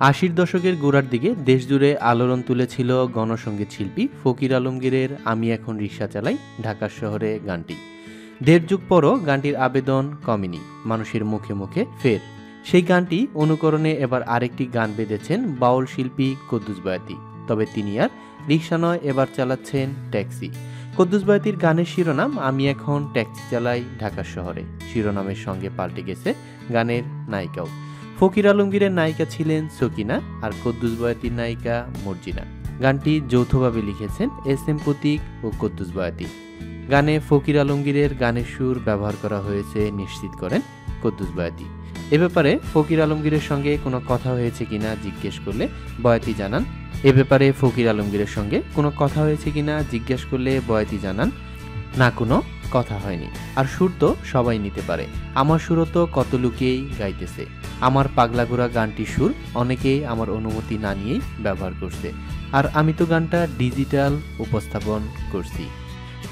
আশির দশকের গোড়ার দিকে দেশজুড়ে আলোড়ন তুলেছিল গণসঙ্গীত শিল্পী ফকির আলমগীরের আমি এখন রিক্সা চালাই ঢাকা শহরে গানটি। দেড় যুগ পরও গানটির আবেদন কমেনি, মানুষের মুখে মুখে ফের। সেই গানটি অনুকরণে এবার আরেকটি গান বেঁধেছেন বাউল শিল্পী কদ্দুস বয়াতি। তবে তিনি আর রিক্সা নয়, এবার চালাচ্ছেন ট্যাক্সি। কদ্দুস বয়াতির গানের শিরোনাম, আমি এখন ট্যাক্সি চালাই ঢাকা শহরে। শিরোনামের সঙ্গে পাল্টে গেছে গানের নায়িকাও। ফকির আলমগীরের নায়িকা ছিলেন সকিনা আর কদ্দুস বয়াতির নায়িকা মর্জিনা। গানটি যৌথভাবে লিখেছেন এস এম প্রতীক ও কদ্দুস বয়াতি। গানে ফকির আলমগীরের গানের সুর ব্যবহার করা হয়েছে নিশ্চিত করেন কদ্দুস বয়াতি। এ ব্যাপারে ফকির আলমগীরের সঙ্গে কোনো কথা হয়েছে কিনা জিজ্ঞেস করলে বয়াতি জানান, এ ব্যাপারে ফকির আলমগীরের সঙ্গে কোনো কথা হয়েছে কিনা জিজ্ঞেস করলে বয়াতি জানান, না, কোনো কথা হয়নি। আর সুর তো সবাই নিতে পারে। আমার সুরও তো কত লোকেই গাইতেছে। আমার পাগলাগোড়া গানটির সুর, অনেকেই আমার অনুমতি না নিয়েই ব্যবহার করছে। আর আমি তো গানটা ডিজিটাল উপস্থাপন করছি।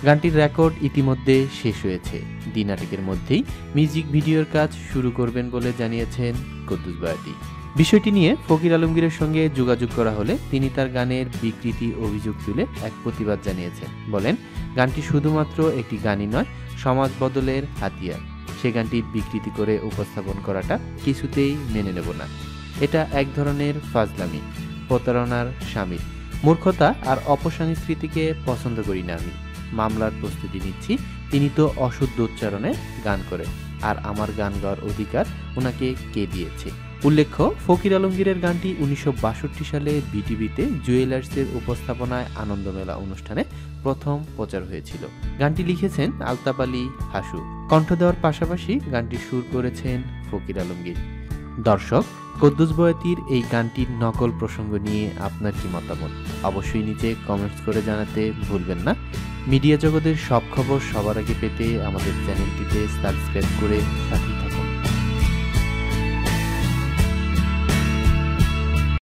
গানটির রেকর্ড ইতিমধ্যে শেষ হয়েছে। দিনাটিকের মধ্যেই মিউজিক ভিডিওর কাজ শুরু করবেন বলে জানিয়েছেন কদ্দুস বয়াতি। বিষয়টি নিয়ে ফকির আলমগীরের সঙ্গে যোগাযোগ করা হলে তিনি তার গানের বিকৃতি অভিযোগ তুলে এক প্রতিবাদ জানিয়েছেন। বলেন, গানটি শুধুমাত্র একটি গানই নয়, সমাজ বদলের হাতিয়ার। সে গানটি বিকৃতি করে উপস্থাপন করাটা কিছুতেই মেনে নেব না। এটা এক ধরনের ফাজলামি, প্রতারণার সামিল। মূর্খতা আর অপসংস্কৃতিকে পছন্দ করি না আমি। মামলার প্রস্তুতি নিচ্ছি, তিনি তো অশুদ্ধ উচ্চারণে গান করে আর আমার গান গাওয়ার অধিকার ওনাকে কে দিয়েছে? উল্লেখ্য, ফকির আলমগীরের গানটি উনিশশো বাষট্টি সালে বিটিভিতে জুয়েলার্সের উপস্থাপনায় আনন্দমেলা অনুষ্ঠানে প্রথম প্রচার হয়েছিল। গানটি লিখেছেন আলতাপ আলী হাসু। কণ্ঠ দেওয়ার পাশাপাশি গানটি সুর করেছেন ফকির আলমগীর। দর্শক, কদ্দুস বয়াতির এই গানটির নকল প্রসঙ্গ নিয়ে আপনার কি মতামত? অবশ্যই নিচে কমেন্টস করে জানাতে ভুলবেন না। মিডিয়া জগতের সব খবর সবার আগে পেতে আমাদের চ্যানেলটিতে সাবস্ক্রাইব করে সাথে